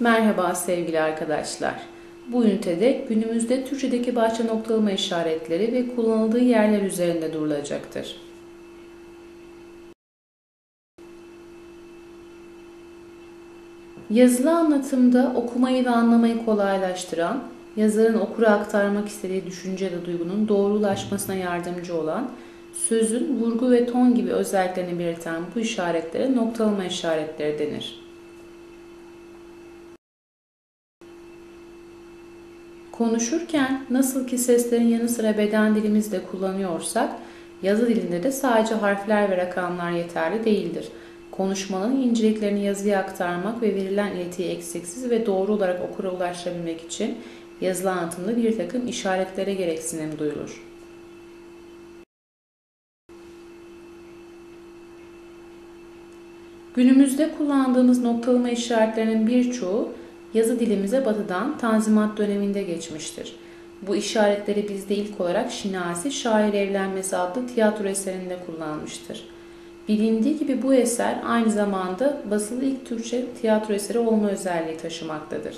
Merhaba sevgili arkadaşlar. Bu ünitede günümüzde Türkçedeki bahçe noktalama işaretleri ve kullanıldığı yerler üzerinde durulacaktır. Yazılı anlatımda okumayı ve anlamayı kolaylaştıran, yazarın okura aktarmak istediği düşünce ya da duygunun doğru ulaşmasına yardımcı olan, sözün vurgu ve ton gibi özelliklerini belirten bu işaretlere noktalama işaretleri denir. Konuşurken nasıl ki seslerin yanı sıra beden dilimizde kullanıyorsak, yazı dilinde de sadece harfler ve rakamlar yeterli değildir. Konuşmanın inceliklerini yazıya aktarmak ve verilen iletiyi eksiksiz ve doğru olarak okura ulaştırabilmek için yazılı anlatımda bir takım işaretlere gereksinim duyulur. Günümüzde kullandığımız noktalama işaretlerinin birçoğu yazı dilimize batıdan Tanzimat döneminde geçmiştir. Bu işaretleri bizde ilk olarak Şinasi Şair Evlenmesi adlı tiyatro eserinde kullanmıştır. Bilindiği gibi bu eser aynı zamanda basılı ilk Türkçe tiyatro eseri olma özelliği taşımaktadır.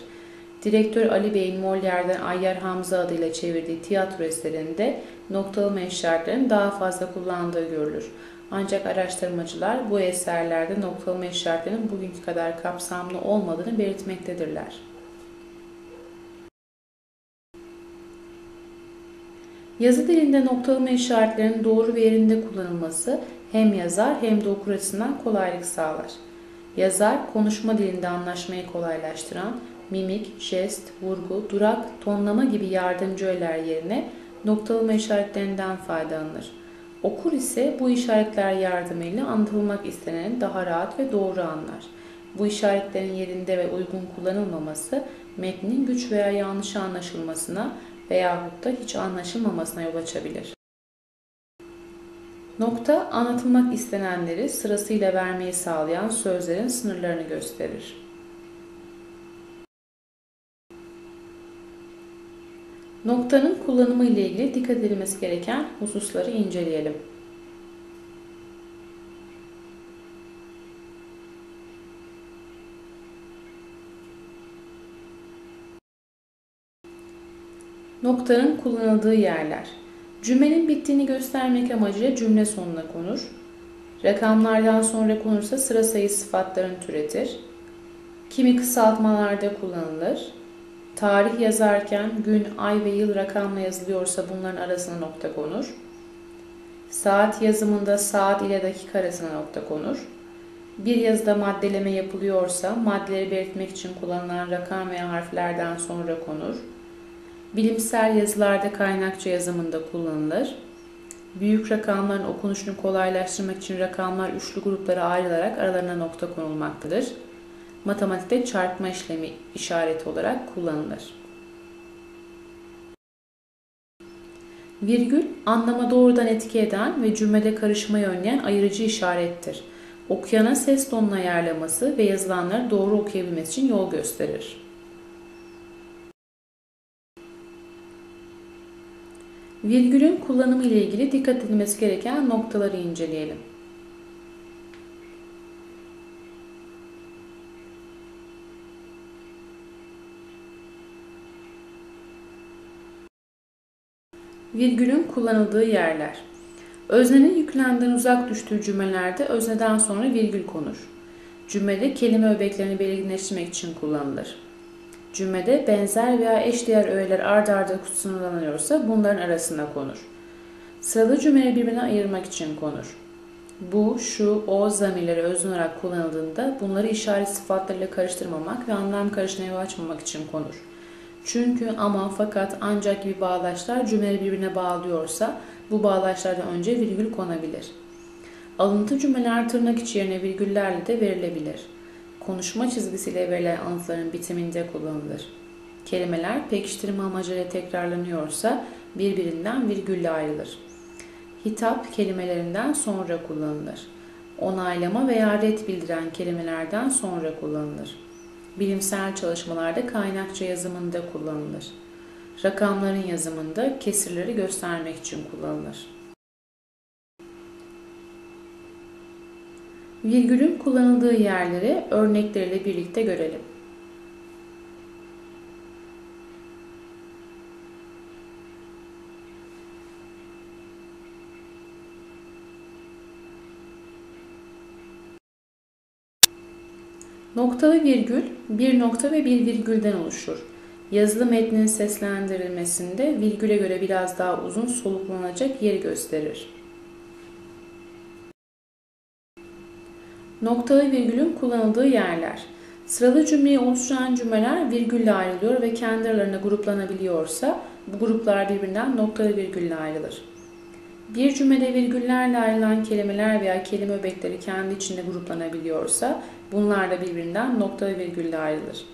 Direktör Ali Bey'in Molière'den Ayyar Hamza adıyla çevirdiği tiyatro eserinde noktalama işaretlerini daha fazla kullandığı görülür. Ancak araştırmacılar bu eserlerde noktalama işaretlerinin bugünkü kadar kapsamlı olmadığını belirtmektedirler. Yazı dilinde noktalama işaretlerinin doğru ve yerinde kullanılması hem yazar hem de okur açısından kolaylık sağlar. Yazar, konuşma dilinde anlaşmayı kolaylaştıran mimik, jest, vurgu, durak, tonlama gibi yardımcı öğeler yerine noktalama işaretlerinden faydalanır. Okur ise bu işaretler yardımıyla anlatılmak isteneni daha rahat ve doğru anlar. Bu işaretlerin yerinde ve uygun kullanılmaması metnin güç veya yanlış anlaşılmasına veyahut da hiç anlaşılmamasına yol açabilir. Nokta anlatılmak istenenleri sırasıyla vermeyi sağlayan sözlerin sınırlarını gösterir. Noktanın kullanımı ile ilgili dikkat edilmesi gereken hususları inceleyelim. Noktanın kullanıldığı yerler. Cümlenin bittiğini göstermek amacıyla cümle sonuna konur. Rakamlardan sonra konursa sıra sayı sıfatların türetir. Kimi kısaltmalarda kullanılır. Tarih yazarken gün, ay ve yıl rakamla yazılıyorsa bunların arasına nokta konur. Saat yazımında saat ile dakika arasına nokta konur. Bir yazıda maddeleme yapılıyorsa maddeleri belirtmek için kullanılan rakam veya harflerden sonra konur. Bilimsel yazılarda kaynakça yazımında kullanılır. Büyük rakamların okunuşunu kolaylaştırmak için rakamlar üçlü gruplara ayrılarak aralarına nokta konulmaktadır matematikte çarpma işlemi işareti olarak kullanılır. Virgül, anlama doğrudan etki eden ve cümlede karışmayı önleyen ayırıcı işarettir. Okuyana ses tonunu ayarlaması ve yazılanları doğru okuyabilmesi için yol gösterir. Virgülün kullanımı ile ilgili dikkat edilmesi gereken noktaları inceleyelim. Virgülün kullanıldığı yerler. Öznenin yüklenden uzak düştüğü cümlelerde özneden sonra virgül konur. Cümlede kelime öbeklerini belirginleştirmek için kullanılır. Cümlede benzer veya eşdeğer öğeler ard arda sınırlanıyorsa bunların arasına konur. Sıralı cümleleri birbirine ayırmak için konur. Bu, şu, o zamirleri özne olarak kullanıldığında bunları işaret sıfatlarıyla karıştırmamak ve anlam karışına yol açmamak için konur. Çünkü ama fakat ancak gibi bağlaçlar cümleleri birbirine bağlıyorsa bu bağlaçlardan önce virgül konabilir. Alıntı cümleler tırnak içi yerine virgüllerle de verilebilir. Konuşma çizgisiyle verilen alıntıların bitiminde kullanılır. Kelimeler pekiştirme amacıyla tekrarlanıyorsa birbirinden virgülle ayrılır. Hitap kelimelerinden sonra kullanılır. Onaylama veya red bildiren kelimelerden sonra kullanılır bilimsel çalışmalarda kaynakça yazımında kullanılır. Rakamların yazımında kesirleri göstermek için kullanılır. Virgülün kullanıldığı yerleri örnekleriyle birlikte görelim. Noktalı virgül bir nokta ve bir virgülden oluşur. Yazılı metnin seslendirilmesinde virgüle göre biraz daha uzun soluklanacak yeri gösterir. Noktalı virgülün kullanıldığı yerler. Sıralı cümleyi oluşturan cümleler virgülle ayrılıyor ve kendi aralarında gruplanabiliyorsa bu gruplar birbirinden noktalı virgülle ayrılır. Bir cümlede virgüllerle ayrılan kelimeler veya kelime öbekleri kendi içinde gruplanabiliyorsa bunlar da birbirinden noktalı virgülle ayrılır.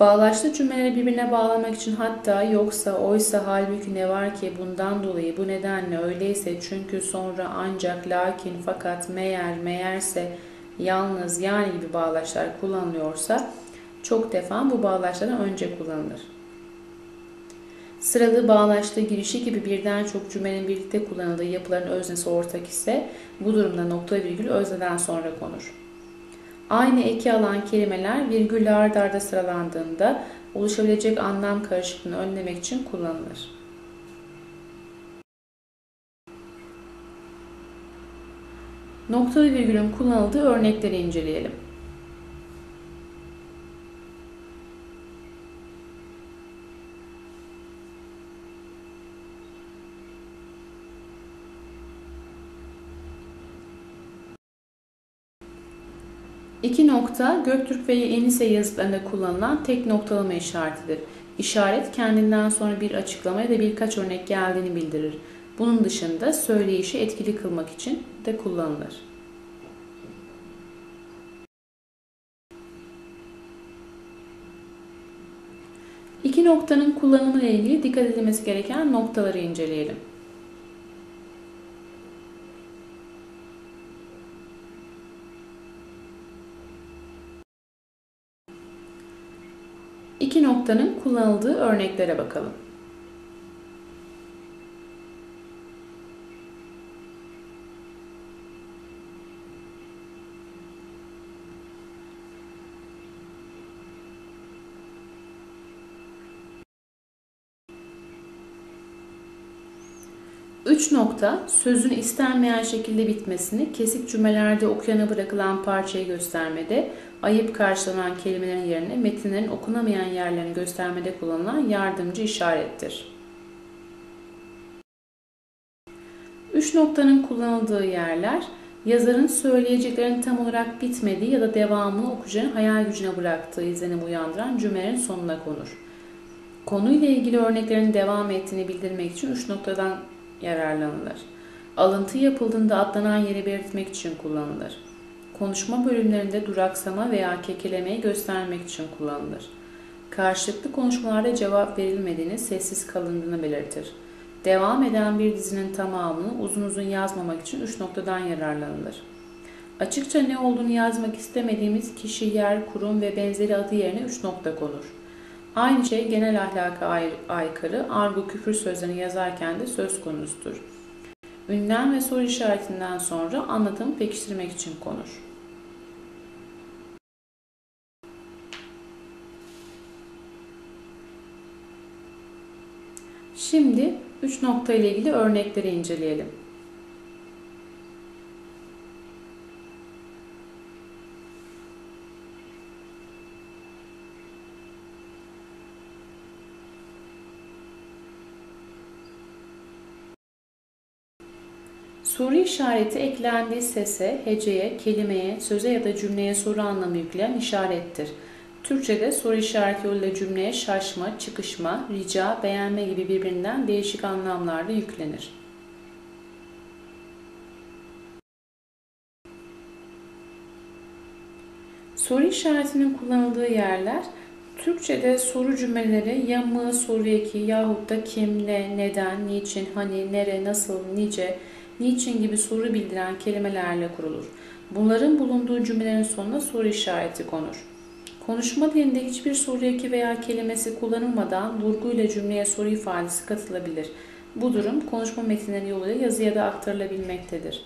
Bağlaçlı cümleleri birbirine bağlamak için hatta, yoksa, oysa, halbuki ne var ki, bundan dolayı, bu nedenle, öyleyse, çünkü, sonra, ancak, lakin, fakat, meğer, meğerse, yalnız, yani gibi bağlaçlar kullanılıyorsa çok defa bu bağlaçlardan önce kullanılır. Sıralı bağlaçlı girişi gibi birden çok cümlenin birlikte kullanıldığı yapıların öznesi ortak ise bu durumda nokta virgül özneden sonra konur. Aynı eki alan kelimeler virgülle ard arda sıralandığında oluşabilecek anlam karışıklığını önlemek için kullanılır. Noktalı virgülün kullanıldığı örnekleri inceleyelim. İki nokta Göktürk ve Yenise yazıtlarında kullanılan tek noktalama işaretidir. İşaret kendinden sonra bir açıklama ya da birkaç örnek geldiğini bildirir. Bunun dışında söyleyişi etkili kılmak için de kullanılır. İki noktanın kullanımı ile ilgili dikkat edilmesi gereken noktaları inceleyelim. İki noktanın kullanıldığı örneklere bakalım. Üç nokta sözün istenmeyen şekilde bitmesini kesik cümlelerde okuyana bırakılan parçayı göstermede, ayıp karşılanan kelimelerin yerine metinlerin okunamayan yerlerini göstermede kullanılan yardımcı işarettir. Üç noktanın kullanıldığı yerler, yazarın söyleyeceklerin tam olarak bitmediği ya da devamını okuyucunun hayal gücüne bıraktığı izlenim uyandıran cümlelerin sonuna konur. Konuyla ilgili örneklerin devam ettiğini bildirmek için üç noktadan yararlanılır. Alıntı yapıldığında atlanan yeri belirtmek için kullanılır. Konuşma bölümlerinde duraksama veya kekelemeyi göstermek için kullanılır. Karşılıklı konuşmalarda cevap verilmediğini, sessiz kalındığını belirtir. Devam eden bir dizinin tamamını uzun uzun yazmamak için üç noktadan yararlanılır. Açıkça ne olduğunu yazmak istemediğimiz kişi, yer, kurum ve benzeri adı yerine üç nokta konur. Aynı şey genel ahlaka aykırı, argo küfür sözlerini yazarken de söz konusudur. Ünlem ve soru işaretinden sonra anlatımı pekiştirmek için konur. Şimdi üç nokta ile ilgili örnekleri inceleyelim. Soru işareti eklendiği sese, heceye, kelimeye, söze ya da cümleye soru anlamı yükleyen işarettir. Türkçe'de soru işareti yoluyla cümleye şaşma, çıkışma, rica, beğenme gibi birbirinden değişik anlamlarla yüklenir. Soru işaretinin kullanıldığı yerler Türkçe'de soru cümleleri ya mı, soru eki yahut da kim, ne, neden, niçin, hani, nere, nasıl, nice, niçin gibi soru bildiren kelimelerle kurulur. Bunların bulunduğu cümlelerin sonuna soru işareti konur. Konuşma dilinde hiçbir soru eki veya kelimesi kullanılmadan vurguyla cümleye soru ifadesi katılabilir. Bu durum konuşma metinleri yoluyla yazıya da aktarılabilmektedir.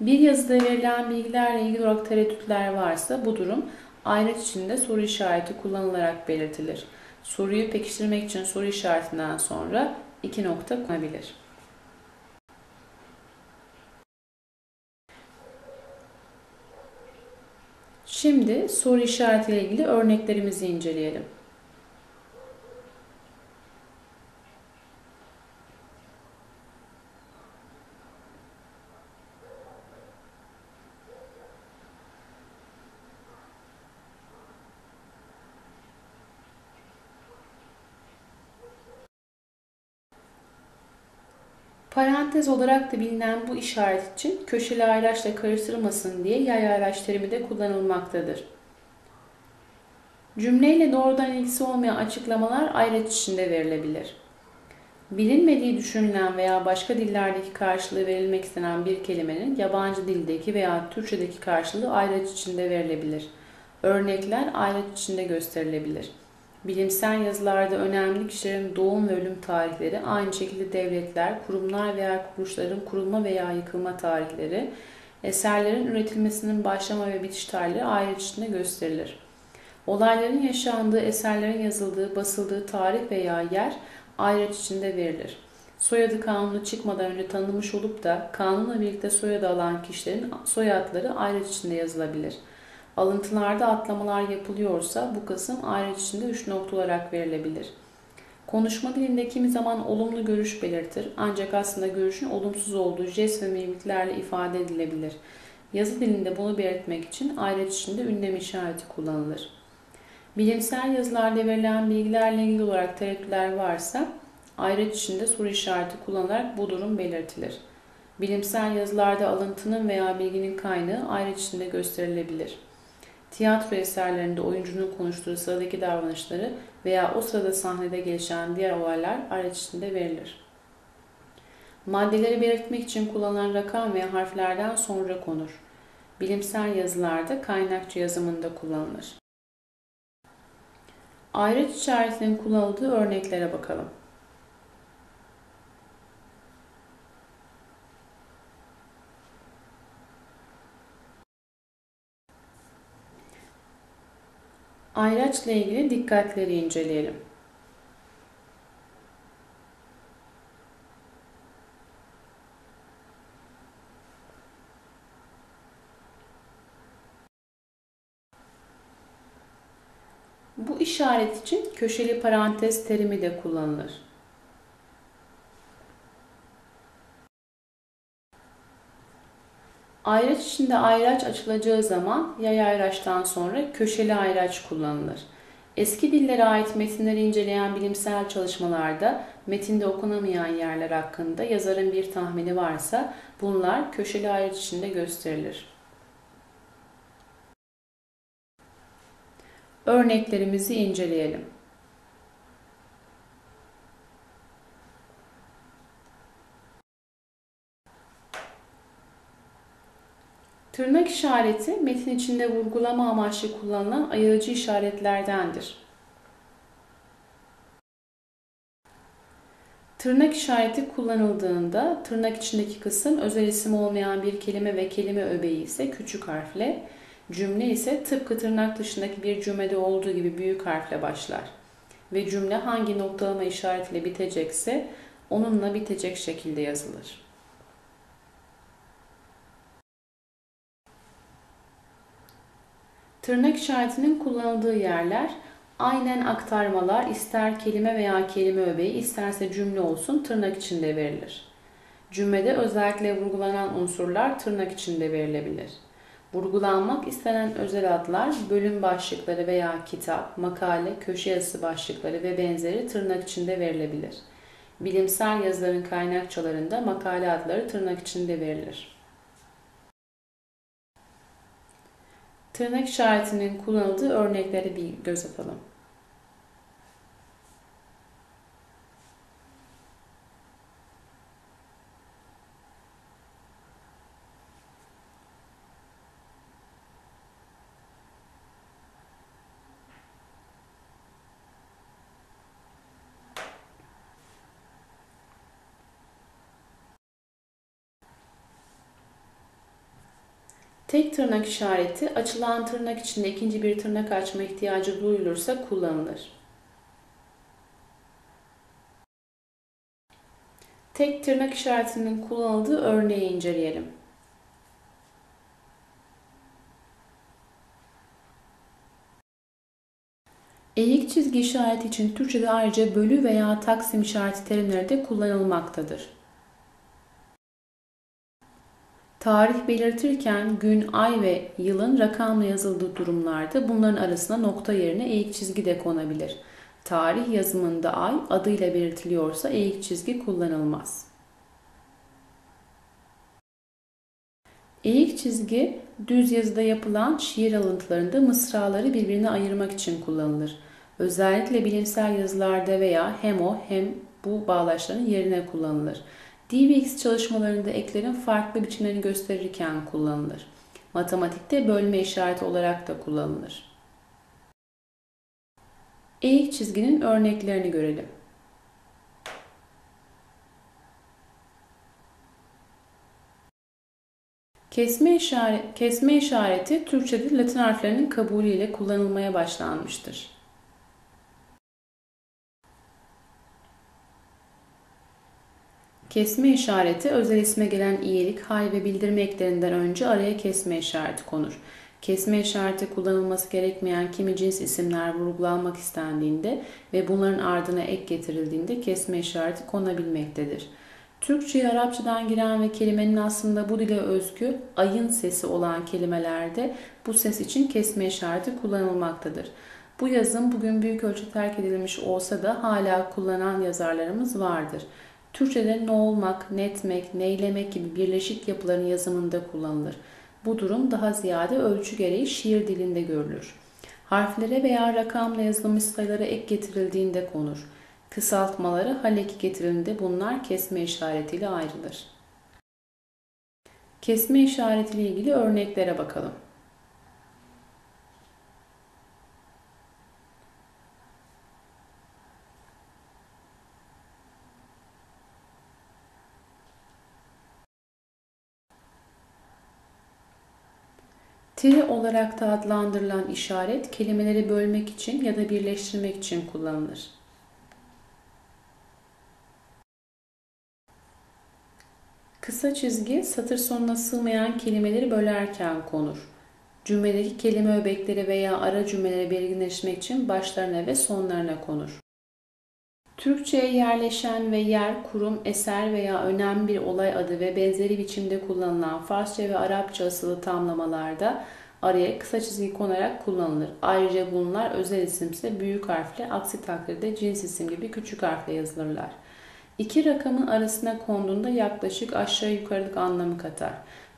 Bir yazıda verilen bilgilerle ilgili olarak tereddütler varsa bu durum ayet içinde soru işareti kullanılarak belirtilir. Soruyu pekiştirmek için soru işaretinden sonra iki nokta konabilir. Şimdi soru işaretiyle ilgili örneklerimizi inceleyelim. Parantez olarak da bilinen bu işaret için köşeli ayraçla karıştırılmasın diye yay ayraç terimi de kullanılmaktadır. Cümleyle doğrudan ilgisi olmayan açıklamalar ayraç içinde verilebilir. Bilinmediği düşünülen veya başka dillerdeki karşılığı verilmek istenen bir kelimenin yabancı dildeki veya Türkçedeki karşılığı ayraç içinde verilebilir. Örnekler ayraç içinde gösterilebilir. Bilimsel yazılarda önemli kişilerin doğum ve ölüm tarihleri, aynı şekilde devletler, kurumlar veya kuruluşların kurulma veya yıkılma tarihleri, eserlerin üretilmesinin başlama ve bitiş tarihleri ayrı içinde gösterilir. Olayların yaşandığı, eserlerin yazıldığı, basıldığı tarih veya yer ayrıç içinde verilir. Soyadı kanunu çıkmadan önce tanınmış olup da kanunla birlikte soyadı alan kişilerin soyadları ayrıç içinde yazılabilir. Alıntılarda atlamalar yapılıyorsa bu kısım ayrıç içinde üç nokta olarak verilebilir. Konuşma dilinde kimi zaman olumlu görüş belirtir ancak aslında görüşün olumsuz olduğu jest ve mimiklerle ifade edilebilir. Yazı dilinde bunu belirtmek için ayrıç içinde ünlem işareti kullanılır. Bilimsel yazılarda verilen bilgilerle ilgili olarak tereddütler varsa ayrıç içinde soru işareti kullanılarak bu durum belirtilir. Bilimsel yazılarda alıntının veya bilginin kaynağı ayrıç içinde gösterilebilir. Tiyatro eserlerinde oyuncunun konuştuğu sıradaki davranışları veya o sırada sahnede gelişen diğer olaylar ayrıç içinde verilir. Maddeleri belirtmek için kullanılan rakam veya harflerden sonra konur. Bilimsel yazılarda kaynakçı yazımında kullanılır. Ayrıç işaretinin kullanıldığı örneklere bakalım. Ayraçla ilgili dikkatleri inceleyelim. Bu işaret için köşeli parantez terimi de kullanılır. Ayraç içinde ayraç açılacağı zaman yay ayraçtan sonra köşeli ayraç kullanılır. Eski dillere ait metinleri inceleyen bilimsel çalışmalarda metinde okunamayan yerler hakkında yazarın bir tahmini varsa bunlar köşeli ayraç içinde gösterilir. Örneklerimizi inceleyelim. Tırnak işareti metin içinde vurgulama amaçlı kullanılan ayırıcı işaretlerdendir. Tırnak işareti kullanıldığında tırnak içindeki kısım özel isim olmayan bir kelime ve kelime öbeği ise küçük harfle, cümle ise tıpkı tırnak dışındaki bir cümlede olduğu gibi büyük harfle başlar. Ve cümle hangi noktalama işaretiyle bitecekse onunla bitecek şekilde yazılır. Tırnak işaretinin kullanıldığı yerler aynen aktarmalar ister kelime veya kelime öbeği isterse cümle olsun tırnak içinde verilir. Cümlede özellikle vurgulanan unsurlar tırnak içinde verilebilir. Vurgulanmak istenen özel adlar, bölüm başlıkları veya kitap, makale, köşe yazısı başlıkları ve benzeri tırnak içinde verilebilir. Bilimsel yazıların kaynakçalarında makale adları tırnak içinde verilir. Tırnak işaretinin kullanıldığı örneklere bir göz atalım. Tek tırnak işareti açılan tırnak içinde ikinci bir tırnak açma ihtiyacı duyulursa kullanılır. Tek tırnak işaretinin kullanıldığı örneği inceleyelim. Eğik çizgi işareti için Türkçe'de ayrıca bölü veya taksim işareti terimleri de kullanılmaktadır. Tarih belirtirken gün, ay ve yılın rakamla yazıldığı durumlarda bunların arasına nokta yerine eğik çizgi de konabilir. Tarih yazımında ay adıyla belirtiliyorsa eğik çizgi kullanılmaz. Eğik çizgi düz yazıda yapılan şiir alıntılarında mısraları birbirine ayırmak için kullanılır. Özellikle bilimsel yazılarda veya hem o hem bu bağlaçların yerine kullanılır. DVX çalışmalarında eklerin farklı biçimlerini gösterirken kullanılır. Matematikte bölme işareti olarak da kullanılır. Eğik çizginin örneklerini görelim. Kesme, işaret, kesme işareti Türkçe'de Latin harflerinin kabulüyle kullanılmaya başlanmıştır. Kesme işareti özel isme gelen iyilik, hay ve bildirme eklerinden önce araya kesme işareti konur. Kesme işareti kullanılması gerekmeyen kimi cins isimler vurgulanmak istendiğinde ve bunların ardına ek getirildiğinde kesme işareti konabilmektedir. Türkçe'ye Arapçadan giren ve kelimenin aslında bu dile özgü ayın sesi olan kelimelerde bu ses için kesme işareti kullanılmaktadır. Bu yazım bugün büyük ölçü terk edilmiş olsa da hala kullanan yazarlarımız vardır. Türkçe'de ne olmak, netmek, neylemek gibi birleşik yapıların yazımında kullanılır. Bu durum daha ziyade ölçü gereği şiir dilinde görülür. Harflere veya rakamla yazılmış sayılara ek getirildiğinde konur. Kısaltmaları hal eki getirildiğinde bunlar kesme işaretiyle ayrılır. Kesme işaretiyle ilgili örneklere bakalım. Tire olarak da adlandırılan işaret kelimeleri bölmek için ya da birleştirmek için kullanılır. Kısa çizgi satır sonuna sığmayan kelimeleri bölerken konur. Cümledeki kelime öbekleri veya ara cümleleri belirginleştirmek için başlarına ve sonlarına konur. Türkçe'ye yerleşen ve yer, kurum, eser veya önemli bir olay adı ve benzeri biçimde kullanılan Farsça ve Arapça asılı tamlamalarda araya kısa çizgi konarak kullanılır. Ayrıca bunlar özel isimse büyük harfle, aksi takdirde cins isim gibi küçük harfle yazılırlar. İki rakamın arasına konduğunda yaklaşık aşağı yukarılık anlamı katar.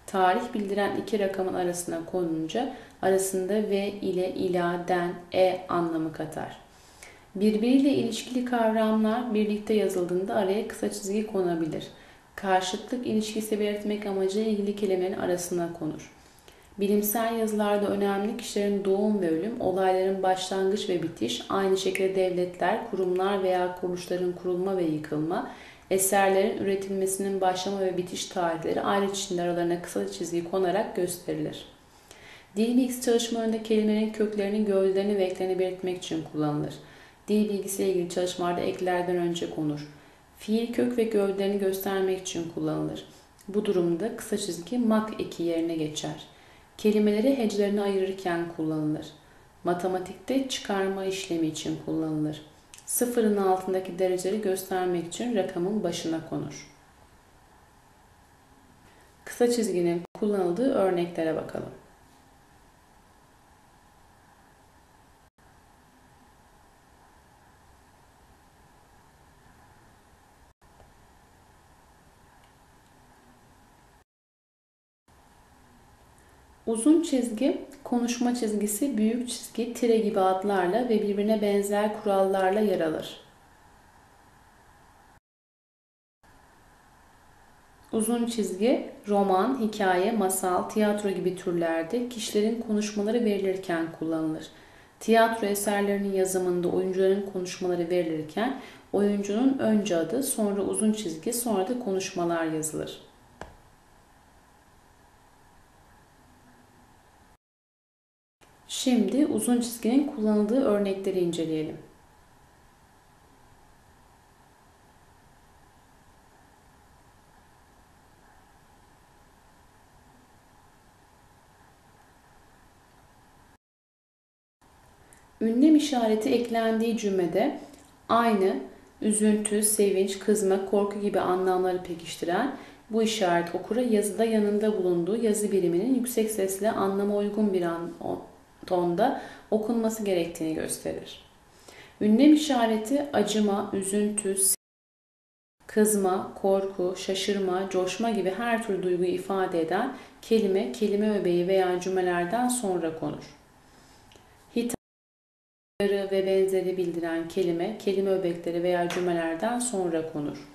Tarih bildiren iki rakamın arasına konunca arasında ve ile ila, den, e anlamı katar. Birbiriyle ilişkili kavramlar birlikte yazıldığında araya kısa çizgi konabilir. Karşıtlık ilişkisi belirtmek amacıyla ilgili kelimelerin arasına konur. Bilimsel yazılarda önemli kişilerin doğum ve ölüm, olayların başlangıç ve bitiş, aynı şekilde devletler, kurumlar veya kuruluşların kurulma ve yıkılma, eserlerin üretilmesinin başlama ve bitiş tarihleri ayrı çizimler aralarına kısa çizgi konarak gösterilir. Dil bilgisi çalışmalarında kelimelerin köklerinin gövdelerini ve eklerini belirtmek için kullanılır. Dil bilgisiyle ilgili çalışmalarda eklerden önce konur. Fiil kök ve gövdelerini göstermek için kullanılır. Bu durumda kısa çizgi mak eki yerine geçer. Kelimeleri hecelerine ayırırken kullanılır. Matematikte çıkarma işlemi için kullanılır. Sıfırın altındaki dereceleri göstermek için rakamın başına konur. Kısa çizginin kullanıldığı örneklere bakalım. Uzun çizgi, konuşma çizgisi, büyük çizgi, tire gibi adlarla ve birbirine benzer kurallarla yer alır. Uzun çizgi, roman, hikaye, masal, tiyatro gibi türlerde kişilerin konuşmaları verilirken kullanılır. Tiyatro eserlerinin yazımında oyuncuların konuşmaları verilirken oyuncunun önce adı, sonra uzun çizgi, sonra da konuşmalar yazılır. Şimdi uzun çizginin kullanıldığı örnekleri inceleyelim. Ünlem işareti eklendiği cümlede aynı üzüntü, sevinç, kızma, korku gibi anlamları pekiştiren bu işaret okura yazıda yanında bulunduğu yazı biriminin yüksek sesle anlama uygun bir an, tonda okunması gerektiğini gösterir. Ünlem işareti acıma, üzüntü, kızma, korku, şaşırma, coşma gibi her tür duyguyu ifade eden kelime, kelime öbeği veya cümlelerden sonra konur. Hitapları ve benzeri bildiren kelime, kelime öbekleri veya cümlelerden sonra konur.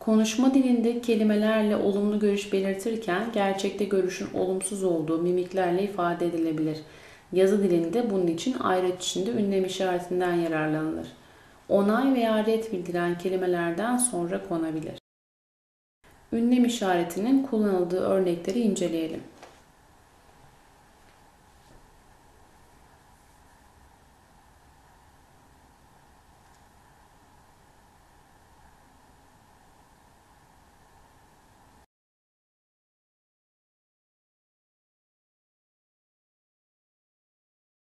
Konuşma dilinde kelimelerle olumlu görüş belirtirken gerçekte görüşün olumsuz olduğu mimiklerle ifade edilebilir. Yazı dilinde bunun için ayrıç içinde ünlem işaretinden yararlanılır. Onay veya red bildiren kelimelerden sonra konabilir. Ünlem işaretinin kullanıldığı örnekleri inceleyelim.